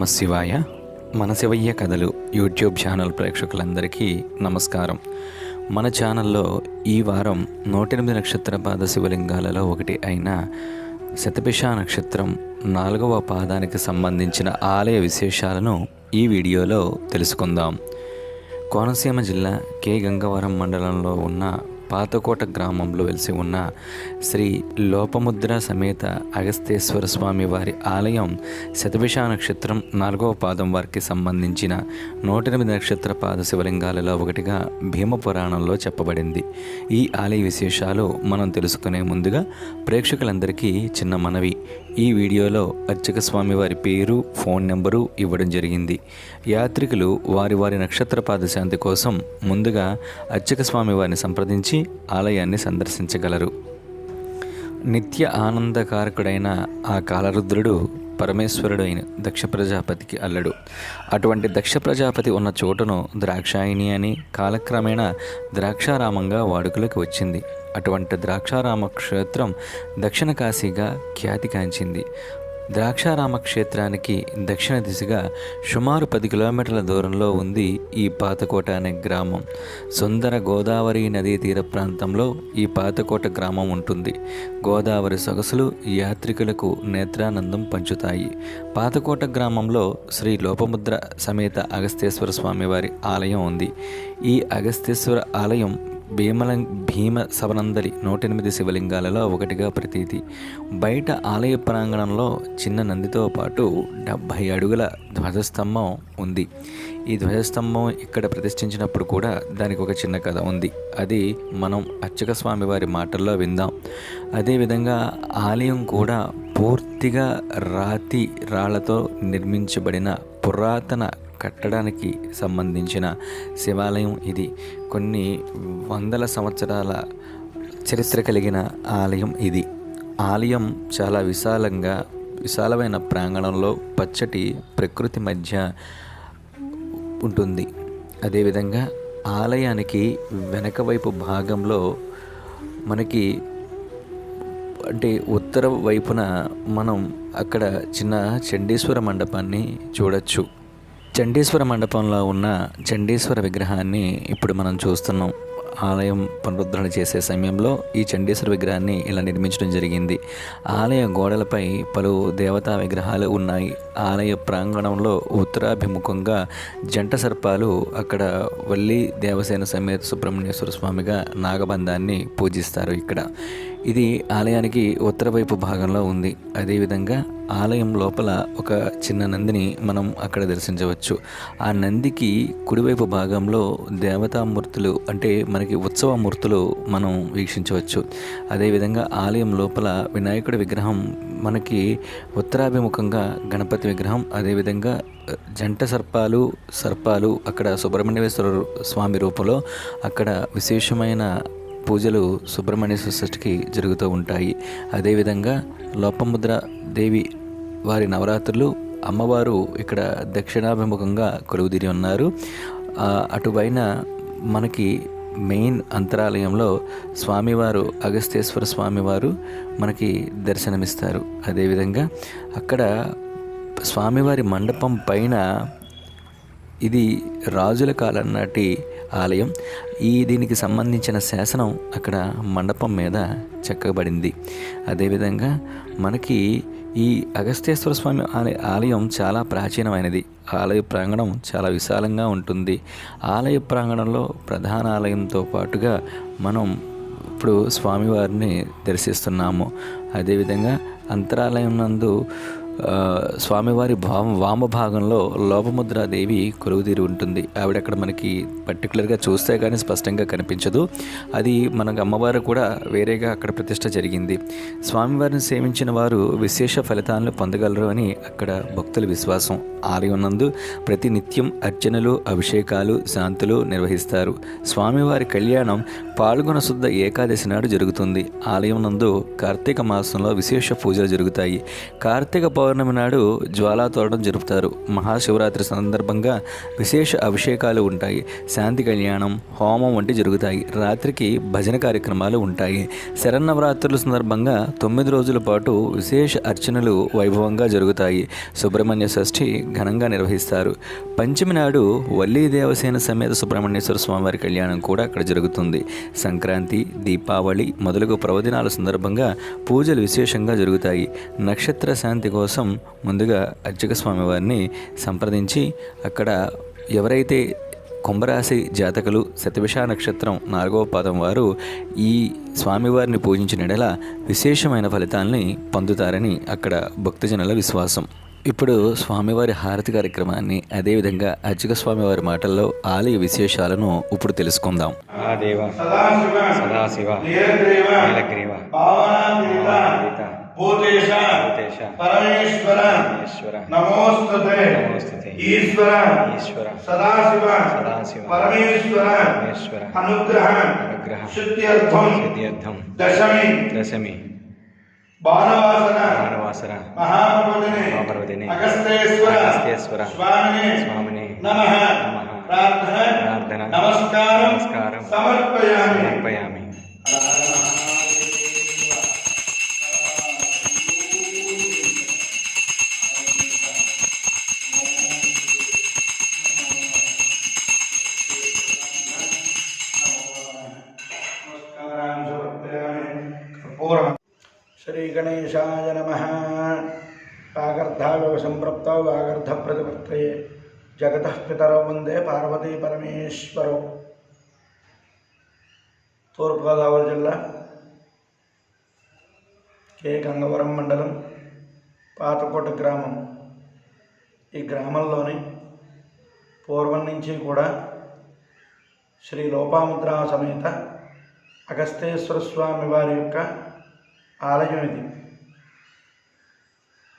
నమశివాయ. మన శివయ్య కథలు యూట్యూబ్ ఛానల్ ప్రేక్షకులందరికీ నమస్కారం. మన ఛానల్లో ఈ వారం నూటెనిమిది నక్షత్ర పాద శివలింగాలలో ఒకటి అయిన శతభిష నక్షత్రం నాలుగవ పాదానికి సంబంధించిన ఆలయ విశేషాలను ఈ వీడియోలో తెలుసుకుందాం. కోనసీమ జిల్లా కే. గంగవరం మండలంలో ఉన్న పాతకోట గ్రామంలో వెలిసి ఉన్న శ్రీ లోపముద్ర సమేత అగస్తేశ్వర స్వామి వారి ఆలయం శతభిష నక్షత్రం నాలుగవ పాదం వారికి సంబంధించిన నూట ఎనిమిది నక్షత్ర పాద శివలింగాలలో ఒకటిగా భీమపురాణంలో చెప్పబడింది. ఈ ఆలయ విశేషాలు మనం తెలుసుకునే ముందుగా ప్రేక్షకులందరికీ చిన్న మనవి. ఈ వీడియోలో అర్చక స్వామి వారి పేరు ఫోన్ నెంబరు ఇవ్వడం జరిగింది. యాత్రికులు వారి వారి నక్షత్ర పాదశాంతి కోసం ముందుగా అర్చక స్వామి వారిని సంప్రదించి ఆలయాన్ని సందర్శించగలరు. నిత్య ఆనందకారకుడైన ఆ కాలరుద్రుడు పరమేశ్వరుడు అయిన దక్ష ప్రజాపతికి అల్లడు. అటువంటి దక్ష ప్రజాపతి ఉన్న చోటును ద్రాక్షాయిని అని కాలక్రమేణా ద్రాక్షారామంగా వాడుకలోకి వచ్చింది. అటువంటి ద్రాక్షారామ క్షేత్రం దక్షిణ కాశీగా ఖ్యాతి కాంచింది ద్రాక్షారామ క్షేత్రానికి దక్షిణ దిశగా సుమారు పది కిలోమీటర్ల దూరంలో ఉంది ఈ పాతకోట అనే గ్రామం. సుందర గోదావరి నదీ తీర ప్రాంతంలో ఈ పాతకోట గ్రామం ఉంటుంది. గోదావరి సొగసులు యాత్రికులకు నేత్రానందం పంచుతాయి. పాతకోట గ్రామంలో శ్రీ లోపముద్ర సమేత అగస్తేశ్వర స్వామివారి ఆలయం ఉంది. ఈ అగస్తేశ్వర ఆలయం భీమల భీమ సవనందరి నూట ఎనిమిది శివలింగాలలో ఒకటిగా ప్రతీతి. బయట ఆలయ ప్రాంగణంలో చిన్న నందితో పాటు డెబ్భై అడుగుల ధ్వజస్తంభం ఉంది. ఈ ధ్వజస్తంభం ఇక్కడ ప్రతిష్ఠించినప్పుడు కూడా దానికి ఒక చిన్న కథ ఉంది. అది మనం అర్చక స్వామి వారి మాటల్లో విందాం. అదేవిధంగా ఆలయం కూడా పూర్తిగా రాతి రాళ్ళతో నిర్మించబడిన పురాతన కట్టడానికి సంబంధించిన శివాలయం ఇది. కొన్ని వందల సంవత్సరాల చరిత్ర కలిగిన ఆలయం ఇది. ఆలయం చాలా విశాలంగా విశాలమైన ప్రాంగణంలో పచ్చటి ప్రకృతి మధ్య ఉంటుంది. అదేవిధంగా ఆలయానికి వెనక వైపు భాగంలో మనకి అంటే ఉత్తర వైపున మనం అక్కడ చిన్న చండీశ్వర మండపాన్ని చూడొచ్చు. చండీశ్వర మండపంలో ఉన్న చండీశ్వర విగ్రహాన్ని ఇప్పుడు మనం చూస్తున్నాం. ఆలయం పునరుద్ధరణ చేసే సమయంలో ఈ చండీశ్వర విగ్రహాన్ని ఇలా నిర్మించడం జరిగింది. ఆలయ గోడలపై పలు దేవతా విగ్రహాలు ఉన్నాయి. ఆలయ ప్రాంగణంలో ఉత్తరాభిముఖంగా జంట సర్పాలు అక్కడ వల్లి దేవసేన సమేత సుబ్రహ్మణ్యేశ్వర స్వామిగా నాగబంధాన్ని పూజిస్తారు ఇక్కడ. ఇది ఆలయానికి ఉత్తర వైపు భాగంలో ఉంది. అదేవిధంగా ఆలయం లోపల ఒక చిన్న నందిని మనం అక్కడ దర్శించవచ్చు. ఆ నందికి కుడివైపు భాగంలో దేవతామూర్తులు అంటే మనకి ఉత్సవ మూర్తులు మనం వీక్షించవచ్చు. అదేవిధంగా ఆలయం లోపల వినాయకుడి విగ్రహం మనకి ఉత్తరాభిముఖంగా గణపతి విగ్రహం అదేవిధంగా జంట సర్పాలు సర్పాలు అక్కడ సుబ్రహ్మణ్యేశ్వర స్వామి రూపంలో అక్కడ విశేషమైన పూజలు సుబ్రహ్మణ్యేశ్వర షష్ఠికి జరుగుతూ ఉంటాయి. అదేవిధంగా లోపముద్ర దేవి వారి నవరాత్రులు అమ్మవారు ఇక్కడ దక్షిణాభిముఖంగా కొలువుదిరి ఉన్నారు. అటుపైన మనకి మెయిన్ అంతరాలయంలో స్వామివారు అగస్తేశ్వర స్వామివారు మనకి దర్శనమిస్తారు. అదేవిధంగా అక్కడ స్వామివారి మండపం పైన ఇది రాజుల కాలం నాటి ఆలయం. ఈ దీనికి సంబంధించిన శాసనం అక్కడ మండపం మీద చెక్కబడింది. అదేవిధంగా మనకి ఈ అగస్త్యేశ్వర స్వామి ఆలయ ఆలయం చాలా ప్రాచీనమైనది. ఆలయ ప్రాంగణం చాలా విశాలంగా ఉంటుంది. ఆలయ ప్రాంగణంలో ప్రధాన ఆలయంతో పాటుగా మనం ఇప్పుడు స్వామివారిని దర్శిస్తున్నాము. అదేవిధంగా అంతరాలయం నందు స్వామివారి భావం వామ భాగంలో లోపముద్రాదేవి కొలువుదీరి ఉంటుంది. ఆవిడ అక్కడ మనకి పర్టికులర్గా చూస్తే కానీ స్పష్టంగా కనిపించదు. అది మనకు అమ్మవారు కూడా వేరేగా అక్కడ ప్రతిష్ట జరిగింది. స్వామివారిని సేవించిన వారు విశేష ఫలితాలను పొందగలరు అని అక్కడ భక్తుల విశ్వాసం. ఆలయం నందు ప్రతి నిత్యం అర్చనలు అభిషేకాలు శాంతులు నిర్వహిస్తారు. స్వామివారి కళ్యాణం పాల్గొన శుద్ధ ఏకాదశి నాడు జరుగుతుంది. ఆలయం నందు కార్తీక మాసంలో విశేష పూజలు జరుగుతాయి. కార్తీక పౌర్ణమి పౌర్ణమి నాడు జ్వాలా తోరణం జరుపుతారు. మహాశివరాత్రి సందర్భంగా విశేష అభిషేకాలు ఉంటాయి. శాంతి కళ్యాణం హోమం వంటి జరుగుతాయి. రాత్రికి భజన కార్యక్రమాలు ఉంటాయి. శరన్నవరాత్రుల సందర్భంగా తొమ్మిది రోజుల పాటు విశేష అర్చనలు వైభవంగా జరుగుతాయి. సుబ్రహ్మణ్య షష్ఠి ఘనంగా నిర్వహిస్తారు. పంచమి నాడు వల్లీ దేవసేన సమేత సుబ్రహ్మణ్యేశ్వర స్వామివారి కళ్యాణం కూడా అక్కడ జరుగుతుంది. సంక్రాంతి దీపావళి మొదలగు పర్వదినాల సందర్భంగా పూజలు విశేషంగా జరుగుతాయి. నక్షత్ర శాంతి కోసం ముందుగా అర్చక స్వామివారిని సంప్రదించి అక్కడ ఎవరైతే కుంభరాశి జాతకులు శతవిష నక్షత్రం నాలుగవ పాదం వారు ఈ స్వామివారిని పూజించిన ఎడల విశేషమైన ఫలితాల్ని పొందుతారని అక్కడ భక్తజనుల విశ్వాసం. ఇప్పుడు స్వామివారి హారతి కార్యక్రమాన్ని అదేవిధంగా అర్చక స్వామివారి మాటల్లో ఆలయ విశేషాలను ఇప్పుడు తెలుసుకుందాం. సదాశివ ಈಶ್ವರ ನಮೋಸ್ತುತೆ ನಮೋಸ್ತುತೆ ಈಶ್ವರ ಈಶ್ವರ ಸದಾಶಿವ ಸದಾಶಿವ ಪರಮೇಶ್ವರ ಪರಮೇಶ್ವರ ಅನುಗ್ರಹ ಅನುಗ್ರಹ ಶುದ್ಧ್ಯರ್ಥಂ ಶುದ್ಧ್ಯರ್ಥಂ ದಶಮಿ ದಶಮಿ ಬಾನವಾಸನ ಬಾನವಾಸನ ಮಹಾಪ್ರಬೋಧಿನಿ ಮಹಾಪ್ರಬೋಧಿನಿ ಅಗಸ್ತೇಶ್ವರ ಅಗಸ್ತೇಶ್ವರ ಸ್ವಾಮಿನೇ ಸ್ವಾಮಿನೇ ನಮಃ ನಮಃ ಪ್ರಾರ್ಥನಾ ಪ್ರಾರ್ಥನಾ ನಮಸ್ಕಾರ ನಮಸ್ಕಾರ ಸಮರ್ಪಯಾಮಿ ಸಮರ್ಪಯಾಮಿ కర్పూరం శ్రీ గణేశాయ నమ వాగర్ధావివ సంప్రప్త వాగర్ధ ప్రతిపత్తయే జగత పితరౌ వందే పార్వతీ పరమేశ్వరౌ తూర్పుగోదావరి జిల్లా కే గంగవరం మండలం పాతకోట గ్రామం ఈ గ్రామంలోని పూర్వం నుంచి కూడా శ్రీ లోపాముద్రా సమేత అగస్తేశ్వర స్వామి వారి యొక్క ఆలయం ఇది.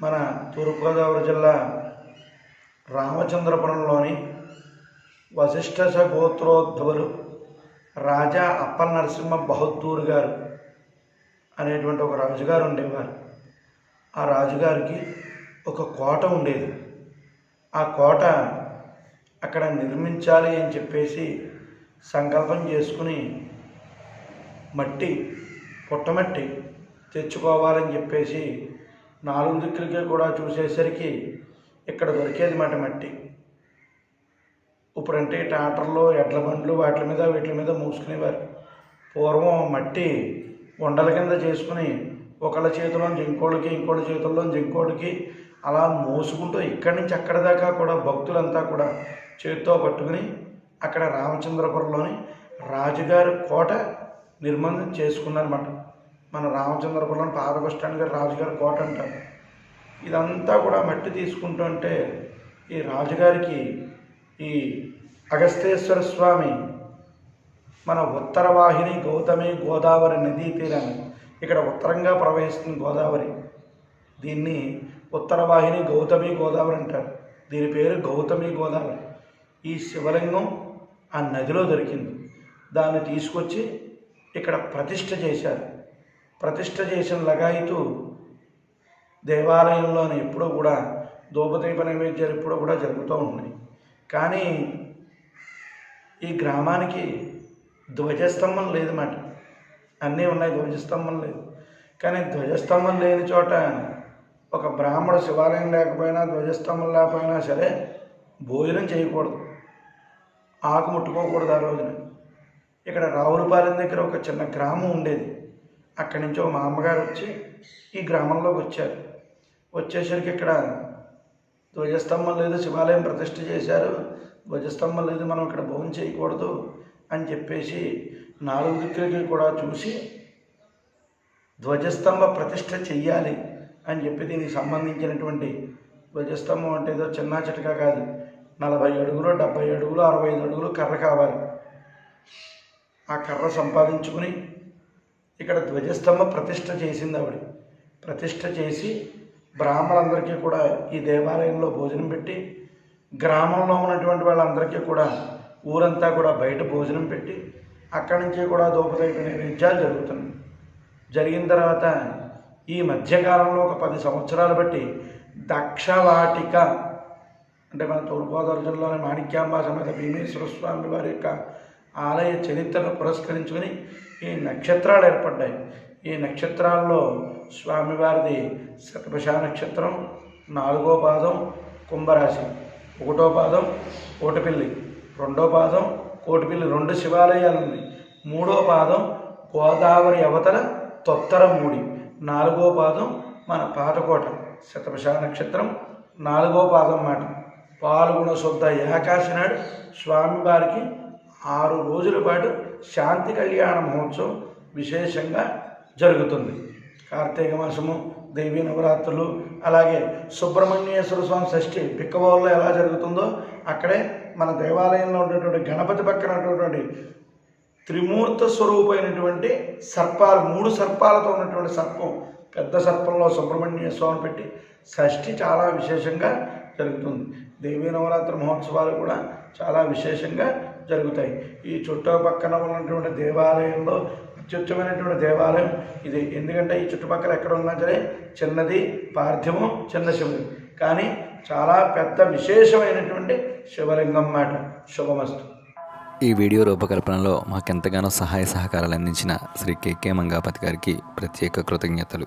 మన తూర్పుగోదావరి జిల్లా రామచంద్రపురంలోని వశిష్ఠ గోత్రోద్భవులు రాజా అప్పల నరసింహ బహద్దూర్ గారు అనేటువంటి ఒక రాజుగారు ఉండేవారు. ఆ రాజుగారికి ఒక కోట ఉండేది. ఆ కోట అక్కడ నిర్మించాలి అని చెప్పేసి సంకల్పం చేసుకుని మట్టి పుట్టమట్టి తెచ్చుకోవాలని చెప్పేసి నాలుగు దిక్కులకే కూడా చూసేసరికి ఇక్కడ దొరికేది మాట మట్టి. ఇప్పుడంటే ట్రాక్టర్లు ఎడ్ల బండ్లు వాటి మీద వీటి మీద మూసుకునేవారు. పూర్వం మట్టి ఉండల కింద చేసుకుని ఒకళ్ళ చేతిలో ఇంకోళ్ళకి ఇంకోళ్ళ చేతుల్లో ఇంకోళ్ళకి అలా మోసుకుంటూ ఇక్కడి నుంచి అక్కడి దాకా కూడా భక్తులంతా కూడా చేతితో పట్టుకుని అక్కడ రామచంద్రపురంలోని రాజుగారి కోట నిర్మాణం చేసుకున్నారన్నమాట. మన రామచంద్రపురం పాత స్టాండ్ రాజుగారి కోట అంటారు. ఇదంతా కూడా మట్టి తీసుకుంటుంటే ఈ రాజుగారికి ఈ అగస్తేశ్వర స్వామి మన ఉత్తర వాహిని గౌతమి గోదావరి నదీ తీరాన్ని ఇక్కడ ఉత్తరంగా ప్రవహిస్తుంది గోదావరి. దీన్ని ఉత్తర వాహిని గౌతమి గోదావరి అంటారు. దీని పేరు గౌతమి గోదావరి. ఈ శివలింగం ఆ నదిలో దొరికింది. దాన్ని తీసుకొచ్చి ఇక్కడ ప్రతిష్ఠ చేశారు. ప్రతిష్ఠ చేసిన లగాయితూ దేవాలయంలోని ఎప్పుడూ కూడా దూపదీప నైవేద్యాలు ఎప్పుడూ కూడా జరుగుతూ ఉన్నాయి. కానీ ఈ గ్రామానికి ధ్వజస్తంభం లేదు మాట. అన్నీ ఉన్నాయి ధ్వజస్తంభం లేదు. కానీ ధ్వజస్తంభం లేని చోట ఒక బ్రాహ్మణ శివాలయం లేకపోయినా ధ్వజస్తంభం లేకపోయినా సరే భోజనం చేయకూడదు. ఆకు ముట్టుకోకూడదు ఆ రోజున. ఇక్కడ రావులపాలెం దగ్గర ఒక చిన్న గ్రామం ఉండేది. అక్కడి నుంచి ఒక మా అమ్మగారు వచ్చి ఈ గ్రామంలోకి వచ్చారు. వచ్చేసరికి ఇక్కడ ధ్వజస్తంభం లేదు శివాలయం ప్రతిష్ఠ చేశారు. ధ్వజస్తంభం లేదు మనం ఇక్కడ భోజనం చేయకూడదు అని చెప్పేసి నాలుగు దిక్కులకి కూడా చూసి ధ్వజస్తంభ ప్రతిష్ఠ చెయ్యాలి అని చెప్పి దీనికి సంబంధించినటువంటి ధ్వజస్తంభం అంటే ఏదో చిన్న చిటక కాదు. నలభై అడుగులు డెబ్బై అడుగులు అరవై ఐదు అడుగులు కర్ర కావాలి. ఆ కర్ర సంపాదించుకుని ఇక్కడ ధ్వజస్తంభ ప్రతిష్ఠ చేసింది ఆవిడ. ప్రతిష్ట చేసి బ్రాహ్మణులందరికీ కూడా ఈ దేవాలయంలో భోజనం పెట్టి గ్రామంలో ఉన్నటువంటి వాళ్ళందరికీ కూడా ఊరంతా కూడా బయట భోజనం పెట్టి అక్కడి నుంచి కూడా దోపదైన నైవేద్యాలు జరుగుతున్నాయి. జరిగిన తర్వాత ఈ మధ్యకాలంలో ఒక పది సంవత్సరాలు బట్టి దక్షవాటిక అంటే మన తూర్పుగోదావరి జిల్లాలోని మాణిక్యాంబ సమేత భీమేశ్వర స్వామి వారి యొక్క ఆలయ చరిత్రను పురస్కరించుకొని ఈ నక్షత్రాలు ఏర్పడ్డాయి. ఈ నక్షత్రాల్లో స్వామివారిది శతభిష నక్షత్రం నాలుగో పాదం కుంభరాశి ఒకటో పాదం కోటిపిల్లి రెండో పాదం కోటిపిల్లి రెండు శివాలయాలు ఉన్నాయి మూడో పాదం గోదావరి అవతల తొత్తర మూడి నాలుగో పాదం మన పాతకోట శతభిష నక్షత్రం నాలుగో పాదం మాట. పాల్గొన శుద్ధ ఏకాశి నాడు స్వామివారికి ఆరు రోజుల పాటు శాంతి కళ్యాణ మహోత్సవం విశేషంగా జరుగుతుంది. కార్తీక మాసము దేవీ నవరాత్రులు అలాగే సుబ్రహ్మణ్యేశ్వర స్వామి షష్ఠి పిక్కవోల్లో ఎలా జరుగుతుందో అక్కడే మన దేవాలయంలో ఉన్నటువంటి గణపతి పక్కన ఉన్నటువంటి త్రిమూర్త స్వరూపమైనటువంటి సర్పాలు మూడు సర్పాలతో ఉన్నటువంటి సర్పం పెద్ద సర్పంలో సుబ్రహ్మణ్య స్వామి పెట్టి షష్ఠి చాలా విశేషంగా జరుగుతుంది. దేవీ నవరాత్రి మహోత్సవాలు కూడా చాలా విశేషంగా జరుగుతాయి. ఈ చుట్టుపక్కన ఉన్నటువంటి దేవాలయంలో అత్యుత్తమైనటువంటి దేవాలయం ఇది. ఎందుకంటే ఈ చుట్టుపక్కల ఎక్కడ ఉన్నా సరే చిన్నది పార్థివం చిన్న శివుడు. కానీ చాలా పెద్ద విశేషమైనటువంటి శివలింగం మాట శుభమస్తు. ఈ వీడియో రూపకల్పనలో మాకెంతగానో సహాయ సహకారాలు అందించిన శ్రీ కెకే మంగాపతి గారికి ప్రత్యేక కృతజ్ఞతలు.